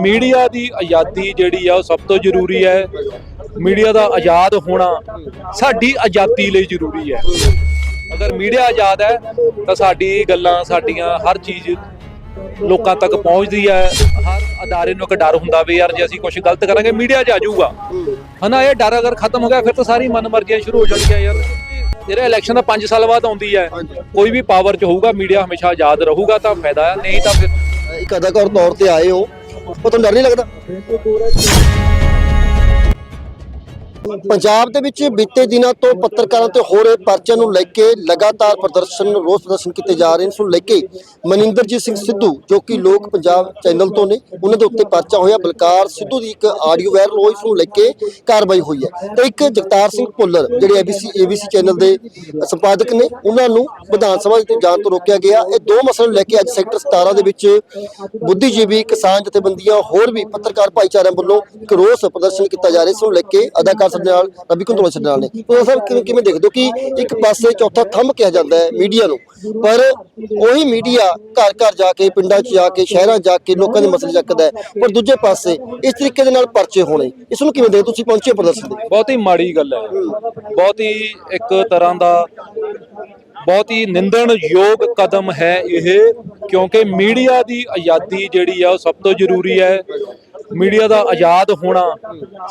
Media ਦੀ ਆਜ਼ਾਦੀ ਜਿਹੜੀ ਆ ਉਹ ਸਭ ਤੋਂ ਜ਼ਰੂਰੀ ਹੈ। ਮੀਡੀਆ ਦਾ ਆਜ਼ਾਦ ਹੋਣਾ ਸਾਡੀ ਆਜ਼ਾਦੀ ਲਈ ਜ਼ਰੂਰੀ ਹੈ। ਅਗਰ ਮੀਡੀਆ ਆਜ਼ਾਦ ਹੈ, ਤਾਂ ਸਾਡੀ ਗੱਲਾਂ, ਸਾਡੀਆਂ ਹਰ ਚੀਜ਼ ਲੋਕਾਂ ਤੱਕ ਪਹੁੰਚਦੀ ਹੈ। ਹਰ ਅਦਾਰੇ ਨੂੰ ਇੱਕ ਡਰ ਹੁੰਦਾ ਵੀ ਯਾਰ ਜੇ ਅਸੀਂ ਕੁਝ ਗਲਤ ਕਰਾਂਗੇ, ਮੀਡੀਆ 'ਚ ਆ ਜਾਊਗਾ। ਹਨਾ, ਇਹ ਡਰ ਅਗਰ ਖਤਮ ਹੋ ਗਿਆ, ਫਿਰ ਤਾਂ ਸਾਰੀ ਮਨਮਰਜ਼ੀਆਂ ਸ਼ੁਰੂ ਹੋ ਜਾਣਗੀਆਂ ਯਾਰ। ਜਿਹੜਾ ਇਲੈਕਸ਼ਨ ਦਾ 5 ਸਾਲ ਬਾਅਦ ਆਉਂਦੀ ਹੈ। ਕੋਈ ਵੀ ਪਾਵਰ 'ਚ ਹੋਊਗਾ, ਮੀਡੀਆ ਹਮੇਸ਼ਾ ਆਜ਼ਾਦ ਰਹੂਗਾ, ਤਾਂ ਫਾਇਦਾ ਨਹੀਂ ਤਾਂ ਫਿਰ ਇੱਕ ਅਦਾਕਾਰ ਤੌਰ ਤੇ ਆਏ ਹੋ। ਉਹ ਤੁਹਾਨੂੰ ਡਰ ਨਹੀਂ ਲੱਗਦਾ। ਪੰਜਾਬ ਦੇ ਵਿੱਚ ਬੀਤੇ ਦਿਨਾਂ ਤੋਂ ਪੱਤਰਕਾਰਾਂ ਤੇ ਹੋ ਰਹੇ ਪਰਚਿਆਂ ਨੂੰ ਲੈ ਕੇ ਲਗਾਤਾਰ ਪ੍ਰਦਰਸ਼ਨ, ਰੋਸ ਪ੍ਰਦਰਸ਼ਨ ਕੀਤੇ ਜਾ ਰਹੇ ਨੇ। ਇਸ ਲੈ ਕੇ ਮਨਿੰਦਰਜੀਤ ਸਿੰਘ ਸਿੱਧੂ, ਜੋ ਕਿ ਲੋਕ ਪੰਜਾਬ ਚੈਨਲ ਤੋਂ ਨੇ, ਉਹਨਾਂ ਦੇ ਉੱਤੇ ਪਰਚਾ ਹੋਇਆ। ਬਲਕਾਰ ਸਿੱਧੂ ਦੀ ਇੱਕ ਆਡੀਓ ਵਾਇਰਲ ਹੋਈ, ਇਸ ਨੂੰ ਲੈ ਕੇ ਕਾਰਵਾਈ ਹੋਈ ਹੈ। ਤੇ ਇੱਕ ਜਗਤਾਰ ਸਿੰਘ ਭੁੱਲਰ, ਜਿਹੜੇ ਏਬੀਸੀ ਏਬੀਸੀ ਚੈਨਲ ਦੇ ਸੰਪਾਦਕ ਨੇ, ਉਹਨਾਂ ਨੂੰ ਵਿਧਾਨ ਸਭਾ ਵਿੱਚ ਜਾਣ ਤੋਂ ਰੋਕਿਆ ਗਿਆ। ਇਹ ਦੋ ਮਸਲੇ ਨੂੰ ਲੈ ਕੇ ਅੱਜ ਸੈਕਟਰ 17 ਦੇ ਵਿੱਚ ਬੁੱਧੀਜੀਵੀ, ਕਿਸਾਨ ਜਥੇਬੰਦੀਆਂ, ਹੋਰ ਵੀ ਪੱਤਰਕਾਰ ਭਾਈਚਾਰਿਆਂ ਵੱਲੋਂ ਇੱਕ ਰੋਸ ਪ੍ਰਦਰਸ਼ਨ ਕੀਤਾ ਜਾ ਰਿਹਾ। ਇਸ ਨੂੰ ਲੈ ਕੇ ਅਦਾਕਾਰ ਸਾਡੇ ਨਾਲ ਰਵੀ ਕੁੰਦਲਾ ਸਾਡੇ ਨਾਲ ਨੇ। ਉਹ ਸਾਹਿਬ ਕਿਵੇਂ ਕਿਵੇਂ ਦੇਖਦੇ ਹੋ ਕਿ ਇੱਕ ਪਾਸੇ ਚੌਥਾ ਥੰਮ ਕਿਹਾ ਜਾਂਦਾ ਹੈ ਮੀਡੀਆ ਨੂੰ, ਪਰ ਉਹੀ ਮੀਡੀਆ ਘਰ ਘਰ ਜਾ ਕੇ, ਪਿੰਡਾਂ 'ਚ ਜਾ ਕੇ, ਸ਼ਹਿਰਾਂ ਜਾ ਕੇ ਲੋਕਾਂ ਦੇ ਮਸਲੇ ਚੱਕਦਾ ਹੈ, ਪਰ ਦੂਜੇ ਪਾਸੇ ਇਸ ਤਰੀਕੇ ਦੇ ਨਾਲ ਪਰਚੇ ਹੋਣੇ, ਇਸ ਨੂੰ ਕਿਵੇਂ ਦੇਖਦੇ ਤੁਸੀਂ ਪਹੁੰਚੇ ਪ੍ਰਦਰਸ਼ਨ ਦੇ? ਬਹੁਤ ਹੀ ਮਾੜੀ ਗੱਲ ਹੈ। ਬਹੁਤ ਹੀ ਇੱਕ ਤਰ੍ਹਾਂ ਦਾ ਬਹੁਤ ਹੀ ਨਿੰਦਣ ਯੋਗ ਕਦਮ ਹੈ ਇਹ, ਕਿਉਂਕਿ ਮੀਡੀਆ ਦੀ ਆਜ਼ਾਦੀ ਜਿਹੜੀ ਆ ਉਹ ਸਭ ਤੋਂ ਜ਼ਰੂਰੀ ਹੈ। ਮੀਡੀਆ ਦਾ ਆਜ਼ਾਦ ਹੋਣਾ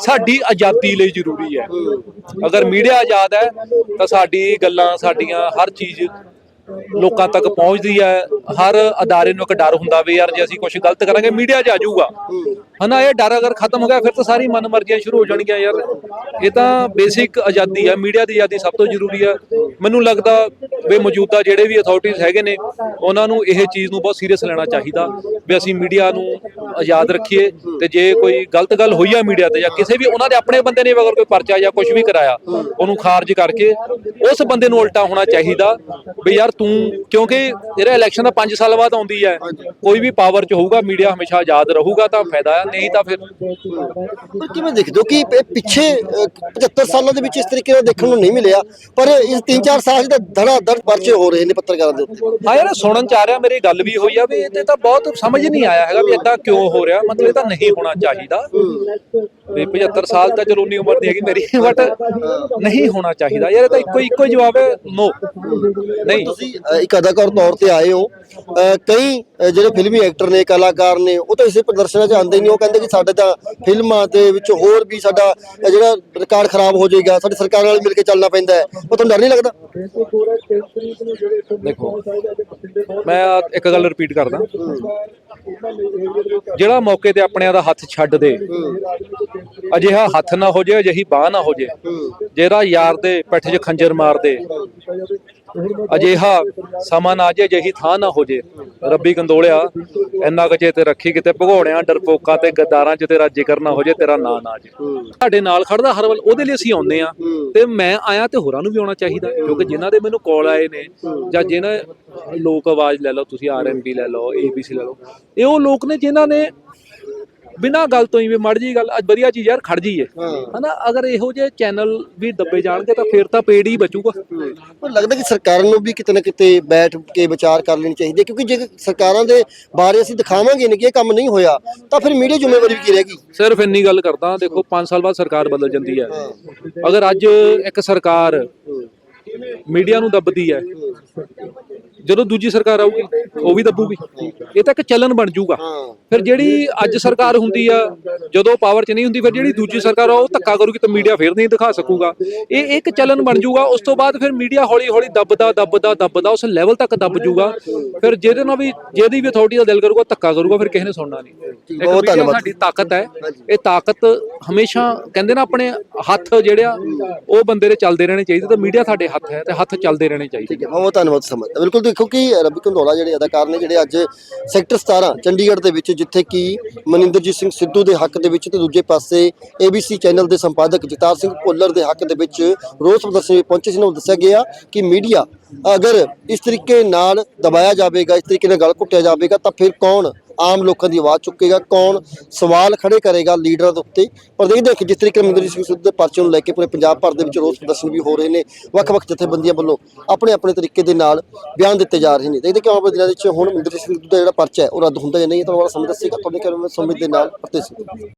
ਸਾਡੀ ਆਜ਼ਾਦੀ ਲਈ ਜ਼ਰੂਰੀ ਹੈ। ਅਗਰ ਮੀਡੀਆ ਆਜ਼ਾਦ ਹੈ, ਤਾਂ ਸਾਡੀ ਗੱਲਾਂ, ਸਾਡੀਆਂ ਹਰ ਚੀਜ਼ ਲੋਕਾਂ ਤੱਕ ਪਹੁੰਚਦੀ ਹੈ। ਹਰ ਅਦਾਰੇ ਨੂੰ ਇੱਕ ਡਰ ਹੁੰਦਾ ਵੀ ਯਾਰ ਜੇ ਅਸੀਂ ਕੁਝ ਗਲਤ ਕਰਾਂਗੇ, ਮੀਡੀਆ 'ਚ ਆ ਜਾਊਗਾ। ਹਨਾ ਇਹ ਡਰ ਅਗਰ ਖਤਮ ਹੋ ਗਿਆ, ਫਿਰ ਤਾਂ ਸਾਰੀ ਮਨਮਰਜ਼ੀਆਂ ਸ਼ੁਰੂ ਹੋ ਜਾਣਗੀਆਂ ਯਾਰ। ਇਹ ਤਾਂ ਬੇਸਿਕ ਆਜ਼ਾਦੀ ਹੈ ਮੀਡੀਆ ਦੀ ਆਜ਼ਾਦੀ ਸਭ ਤੋਂ ਜ਼ਰੂਰੀ ਹੈ ਮੈਨੂੰ ਲੱਗਦਾ ਵੀ ਮੌਜੂਦਾ ਜਿਹੜੇ ਵੀ ਅਥਾਰਟੀਆਂ ਹੈਗੇ ਨੇ, ਉਹਨਾਂ ਨੂੰ ਇਹ ਚੀਜ਼ ਨੂੰ ਬਹੁਤ ਸੀਰੀਅਸ ਲੈਣਾ ਚਾਹੀਦਾ ਵੀ ਅਸੀਂ ਮੀਡੀਆ ਨੂੰ ਆਜ਼ਾਦ ਰੱਖੀਏ ਤੇ ਜੇ ਕੋਈ ਗਲਤ ਗੱਲ ਹੋਈ ਆ ਮੀਡੀਆ ਤੇ ਜਾਂ ਕਿਸੇ ਵੀ, ਉਹਨਾਂ ਦੇ ਆਪਣੇ ਬੰਦੇ ਨੇ ਅਗਰ ਕੋਈ ਪਰਚਾ ਜਾਂ ਕੁਝ ਵੀ ਕਰਾਇਆ, ਉਹਨੂੰ ਖਾਰਜ ਕਰਕੇ ਉਸ ਬੰਦੇ ਨੂੰ ਉਲਟਾ ਹੋਣਾ ਚਾਹੀਦਾ ਵੀ ਯਾਰ ਤੂੰ, ਕਿਉਂਕਿ ਜਿਹੜਾ ਇਲੈਕਸ਼ਨ ਦਾ 5 ਸਾਲ ਬਾਅਦ ਆਉਂਦੀ ਹੈ। ਕੋਈ ਵੀ ਪਾਵਰ 'ਚ ਹੋਊਗਾ ਮੀਡੀਆ ਹਮੇਸ਼ਾ ਆਜ਼ਾਦ ਰਹੂਗਾ ਤਾਂ ਫਾਇਦਾ ਹੈ ਨਹੀਂ ਤਾਂ ਫਿਰ ਪਰ ਕਿਵੇਂ ਦੇਖਦੇ ਹੋ ਕਿ ਇਹ ਪਿੱਛੇ ਅਹ, 75 ਸਾਲਾਂ ਦੇ ਵਿੱਚ ਇਸ ਤਰੀਕੇ ਨਾਲ ਦੇਖਣ ਨੂੰ ਨਹੀਂ ਮਿਲਿਆ ਪਰ ਇਸ 3-4 ਸਾਲ ਦਾ ਧੜਾ ਧੜ ਪਰਚੇ ਹੋ ਰਹੇ ਨੇ ਪੱਤਰਕਾਰਾਂ ਦੇ ਉੱਤੇ। ਹਾਂ ਯਾਰ ਸੁਣਨ ਚ ਆ ਰਿਹਾ ਮੇਰੀ ਗੱਲ ਵੀ ਹੋਈ ਆ ਵੀ ਇਹ ਤੇ ਤਾਂ ਬਹੁਤ ਸਮਝ ਨਹੀਂ ਆਇਆ ਹੈਗਾ ਵੀ ਇਦਾਂ ਕਿਉਂ ਹੋ ਰਿਹਾ ਮਤਲਬ ਇਹ ਤਾਂ ਨਹੀਂ ਹੋਣਾ ਚਾਹੀਦਾ। ਵੀ 75 ਸਾਲ ਤਾਂ ਚਲੋ ਉਨੀ ਉਮਰ ਨਹੀਂ ਹੈਗੀ ਮੇਰੀ ਬਟ ਨਹੀਂ ਹੋਣਾ ਚਾਹੀਦਾ। ਯਾਰ ਇਹ ਤਾਂ ਇੱਕੋ ਇੱਕੋ ਹੀ ਜਵਾਬ ਹੈ ਨੋ ਨਹੀਂ। ਤੁਸੀਂ ਇੱਕ ਅਦਾਕਾਰ ਤੌਰ ਤੇ ਆਏ ਹੋ ਕਈ ਜਿਹੜੇ ਫਿਲਮੀ ਐਕਟਰ ਨੇ ਕਲਾਕਾਰ ਨੇ ਉਹ ਤਾਂ ਇਸੇ ਪ੍ਰਦਰਸ਼ਨਾਂ 'ਚ ਆਉਂਦੇ ਨਹੀਂ। ਉਹ ਕਹਿੰਦੇ ਕਿ ਸਾਡੇ ਤਾਂ ਫਿਲਮਾਂ ਦੇ ਵਿੱਚ ਹੋਰ ਵੀ ਸਾਡਾ ਜਿਹੜਾ ਰਿਕਾਰਡ ਖਰਾਬ ਹੋ ਜਾਏਗਾ ਸਾਡੀ ਸਰਕਾਰ ਨਾਲ ਮਿਲ ਕੇ ਚੱਲਣਾ ਪੈਂਦਾ ਹੈ। ਉਹ ਤੁਹਾਨੂੰ ਡਰ ਨਹੀਂ ਲੱਗਦਾ? ਦੇਖੋ ਮੈਂ ਇੱਕ ਗੱਲ ਰਿਪੀਟ ਕਰਦਾ। ਜਿਹੜਾ ਮੌਕੇ ਤੇ ਆਪਣਿਆਂ ਦਾ ਹੱਥ ਛੱਡ ਦੇ ਅਜਿਹਾ ਹੱਥ ਨਾ ਹੋ ਜਾਏ ਅਜਿਹੀ ਬਾਹ ਨਾ ਹੋ ਜਾਏ ਜਿਹੜਾ ਯਾਰ ਦੇ ਪਿੱਠ 'ਚ ਖੰਜਰ ਮਾਰ ਦੇ ਅਜਿਹਾ ਸਮਾਂ ਨਾ ਜੇ ਜਹੀ ਥਾਂ ਨਾ ਹੋ ਜੇ। ਰੱਬੀ ਕੰਦੋਲਿਆ ਇੰਨਾ ਕੁ ਤੇ ਰੱਖੀ ਕਿਤੇ ਭਗੋੜਿਆਂ, ਡਰਪੋਕਾਂ ਤੇ ਗੱਦਾਰਾਂ 'ਚ ਤੇਰਾ ਜ਼ਿਕਰ ਨਾ ਹੋ ਜੇ, ਤੇਰਾ ਨਾਂ ਨਾ ਜੇ। ਸਾਡੇ ਨਾਲ ਖੜਦਾ ਹਰ ਵੱਲ ਉਹਦੇ ਲਈ ਅਸੀਂ ਆਉਂਦੇ ਆ ਤੇ ਮੈਂ ਆਇਆ ਤੇ ਹੋਰਾਂ ਨੂੰ ਵੀ ਆਉਣਾ ਚਾਹੀਦਾ, ਕਿਉਂਕਿ ਜਿਨ੍ਹਾਂ ਦੇ ਮੈਨੂੰ ਕਾਲ ਆਏ ਨੇ, ਜਾਂ ਜਿਨ੍ਹਾਂ ਲੋਕ ਆਵਾਜ਼ ਲੈ ਲਓ, ਤੁਸੀਂ ਆਰਐਮਪੀ ਲੈ ਲਓ ਏਬੀਸੀ ਲੈ ਲਓ, ਇਹ ਉਹ ਲੋਕ ਨੇ ਜਿਨ੍ਹਾਂ ਨੇ ਬਿਨਾਂ ਗੱਲ ਤੋਂ ਹੀ ਵੀ ਮੜ ਜੀ ਗੱਲ ਅੱਜ ਵਧੀਆ ਚੀਜ਼ ਯਾਰ ਖੜ ਜੀਏ ਹਨਾ ਅਗਰ ਇਹੋ ਜਿਹੇ ਚੈਨਲ ਵੀ ਦੱਬੇ ਜਾਣਗੇ ਤਾਂ ਫਿਰ ਤਾਂ ਪੇੜ ਹੀ ਬਚੂਗਾ। ਪਰ ਲੱਗਦਾ ਕਿ ਸਰਕਾਰਾਂ ਨੂੰ ਵੀ ਕਿਤੇ ਨਾ ਕਿਤੇ ਬੈਠ ਕੇ ਵਿਚਾਰ ਕਰ ਲੈਣੀ ਚਾਹੀਦੀ ਹੈ ਕਿਉਂਕਿ ਜੇ ਸਰਕਾਰਾਂ ਦੇ ਬਾਰੇ ਅਸੀਂ ਦਿਖਾਵਾਂਗੇ ਨਹੀਂ ਕਿ ਇਹ ਕੰਮ ਨਹੀਂ ਹੋਇਆ ਤਾਂ ਫਿਰ ਮੀਡੀਆ ਜ਼ਿੰਮੇਵਾਰੀ ਵੀ ਕੀ ਰਹੇਗੀ ਸਿਰਫ ਇੰਨੀ ਗੱਲ ਕਰਦਾ ਦੇਖੋ 5 ਸਾਲ ਬਾਅਦ ਸਰਕਾਰ ਬਦਲ ਜਾਂਦੀ ਹੈ। ਅਗਰ ਅੱਜ ਇੱਕ ਸਰਕਾਰ ਮੀਡੀਆ ਨੂੰ ਦੱਬਦੀ ਹੈ ਜਦੋਂ ਦੂਜੀ ਸਰਕਾਰ ਆਊਗੀ ਉਹ ਵੀ ਦੱਬੂਗੀ। ਇਹ ਤਾਂ ਇੱਕ ਚੱਲਣ ਬਣ ਜਾਊਗਾ। ਫਿਰ ਜਿਹੜੀ ਅੱਜ ਸਰਕਾਰ ਹੁੰਦੀ ਆ ਜਦੋਂ ਪਾਵਰ 'ਚ ਨਹੀਂ ਹੁੰਦੀ ਫਿਰ ਜਿਹੜੀ ਦੂਜੀ ਸਰਕਾਰ ਆ ਉਹ ਧੱਕਾ ਕਰੂਗੀ ਤਾਂ ਮੀਡੀਆ ਫਿਰ ਨਹੀਂ ਦਿਖਾ ਸਕੂਗਾ। ਇਹ ਇੱਕ ਚੱਲਣ ਬਣ ਜਾਊਗਾ ਉਸ ਤੋਂ ਬਾਅਦ ਫਿਰ ਮੀਡੀਆ ਹੌਲੀ ਹੌਲੀ ਦੱਬਦਾ ਦੱਬਦਾ ਦੱਬਦਾ ਉਸ ਲੈਵਲ ਤੱਕ ਦੱਬ ਜਾਊਗਾ। ਫਿਰ ਜਿਹਦੇ ਨਾਲ ਵੀ ਜਿਹਦੀ ਵੀ ਅਥਾਰਟੀ ਦਾ ਦਿਲ ਕਰੂਗਾ ਧੱਕਾ ਕਰੂਗਾ ਫਿਰ ਕਿਸੇ ਨੇ ਸੁਣਨਾ ਨਹੀਂ। ਬਹੁਤ ਧੰਨਵਾਦ। ਸਾਡੀ ਤਾਕਤ ਹੈ ਇਹ ਤਾਕਤ ਹਮੇਸ਼ਾ ਕਹਿੰਦੇ ਨਾ ਆਪਣੇ ਹੱਥ ਜਿਹੜੇ ਆ ਉਹ ਬੰਦੇ ਦੇ ਚੱਲਦੇ ਰਹਿਣੇ ਚਾਹੀਦੇ ਤਾਂ ਮੀਡੀਆ ਸਾਡੇ ਹੱਥ ਹੈ ਤੇ ਹੱਥ ਚੱਲਦੇ ਰਹਿਣੇ ਚਾਹੀਦੇ। ਠੀਕ ਹੈ ਬਹੁਤ ਧੰਨਵਾਦ ਸਮਝ ਬਿਲਕੁਲ ਕਿਉਂਕਿ ਕਿ ਰਵੀ ਕੰਧੋਲਾ ਜਿਹੜੇ ਅਦਾਕਾਰ ਨੇ ਜਿਹੜੇ ਅੱਜ ਸੈਕਟਰ 17 ਚੰਡੀਗੜ੍ਹ ਦੇ ਵਿੱਚ, ਜਿੱਥੇ ਕਿ ਮਨਿੰਦਰਜੀਤ ਸਿੰਘ ਸਿੱਧੂ ਦੇ ਹੱਕ ਦੇ ਵਿੱਚ ਤੇ ਦੂਜੇ ਪਾਸੇ ABC ਚੈਨਲ ਦੇ ਸੰਪਾਦਕ ਜਗਤਾਰ ਸਿੰਘ ਭੁੱਲਰ ਦੇ ਹੱਕ ਦੇ ਵਿੱਚ ਰੋਸ ਪ੍ਰਦਰਸ਼ਨ ਵਿੱਚ ਪਹੁੰਚੇ ਸੀ। ਉਹਨਾਂ ਨੂੰ ਦੱਸਿਆ ਗਿਆ ਕਿ ਮੀਡੀਆ ਅਗਰ ਇਸ ਤਰੀਕੇ ਨਾਲ ਦਬਾਇਆ ਜਾਵੇਗਾ, ਇਸ ਤਰੀਕੇ ਨਾਲ ਗਲ ਘੁੱਟਿਆ ਜਾਵੇਗਾ, ਤਾਂ ਫਿਰ ਕੌਣ ਆਮ ਲੋਕਾਂ ਦੀ ਆਵਾਜ਼ ਚੁੱਕੇਗਾ? ਕੌਣ ਸਵਾਲ ਖੜੇ ਕਰੇਗਾ ਲੀਡਰਾਂ ਦੇ ਉੱਤੇ? ਪਰ ਦੇਖਦੇ ਕਿ ਜਿਸ ਤਰੀਕੇ ਨਾਲ ਮਨਿੰਦਰ ਸਿੰਘ ਸਿੱਧੂ ਦੇ ਪਰਚੇ ਨੂੰ ਲੈ ਕੇ ਪੂਰੇ ਪੰਜਾਬ ਭਰ ਦੇ ਵਿੱਚ ਰੋਸ ਪ੍ਰਦਰਸ਼ਨ ਵੀ ਹੋ ਰਹੇ ਨੇ, ਵੱਖ-ਵੱਖ ਜਥੇਬੰਦੀਆਂ ਵੱਲੋਂ ਆਪਣੇ ਆਪਣੇ ਤਰੀਕੇ ਦੇ ਨਾਲ ਬਿਆਨ ਦਿੱਤੇ ਜਾ ਰਹੇ ਨੇ। ਦੇਖਦੇ ਕਿ ਆਉਣ ਵਾਲੇ ਦਿਨਾਂ ਵਿੱਚ ਹੁਣ ਮਨਿੰਦਰ ਸਿੰਘ ਸਿੱਧੂ ਦਾ ਜਿਹੜਾ ਪਰਚਾ ਹੈ, ਉਹ ਰੱਦ ਹੁੰਦਾ ਜਾਂ ਨਹੀਂ ਤੁਹਾਨੂੰ ਤਾਂ ਵਾਲਾ ਸਮਝ ਦੱਸੇਗਾ, ਤੁਹਾਡੇ ਕਹਿਣ ਸਮਝ ਦੇ ਨਾਲ ਪ੍ਰਤੀਸ਼